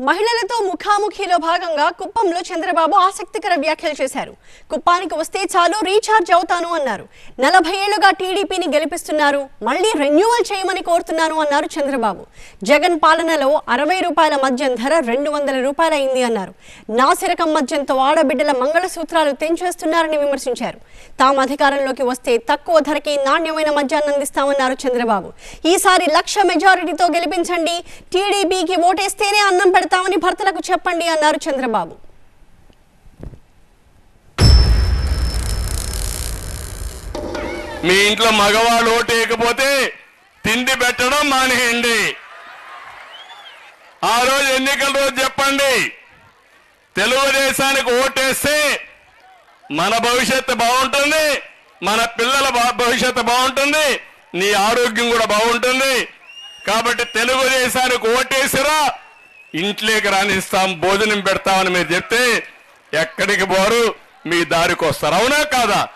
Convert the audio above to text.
మహిళలతో ముఖాముఖిలో భాగంగా కుప్పంలో చంద్రబాబు ఆసక్తికర వ్యాఖ్యలు చేశారు. కుప్పానికి వస్తే చాలు రీఛార్జ్ అవుతాను అన్నారు. నలభై ఏళ్ళుగా టీడీపీని గెలిపిస్తున్నారు. మళ్ళీ రెన్యువల్ చేయమని కోరుతున్నాను అన్నారు చంద్రబాబు. జగన్ పాలనలో అరవై రూపాయల మద్యం ధర రెండు వందల రూపాయలైంది అన్నారు. నాసిరకం మద్యంతో ఆడబిడ్డల మంగళసూత్రాలు తెంచేస్తున్నారని విమర్శించారు. తాము అధికారంలోకి వస్తే తక్కువ ధరకే నాణ్యమైన మద్యాన్ని అందిస్తామన్నారు చంద్రబాబు. ఈసారి లక్ష మెజారిటీతో గెలిపించండి. టీడీపీకి ఓటేస్తేనే అన్నం పెడతామని భర్తలకు చెప్పండి అన్నారు చంద్రబాబు. మీ ఇంట్లో మగవాళ్ళు ఓటేయకపోతే తిండి పెట్టడం మానేయండి. ఆ రోజు ఎన్నికల రోజు చెప్పండి. తెలుగుదేశానికి ఓటేస్తే మన భవిష్యత్తు బాగుంటుంది మన పిల్లల భవిష్యత్తు బాగుంటుంది నీ ఆరోగ్యం కూడా బాగుంటుంది. కాబట్టి తెలుగుదేశానికి ఓటేసిరా ఇంట్లోకి రాణిస్తాం భోజనం పెడతామని మీరు చెప్తే ఎక్కడికి పోరు? మీ దారికి వస్తారు. అవునా కాదా?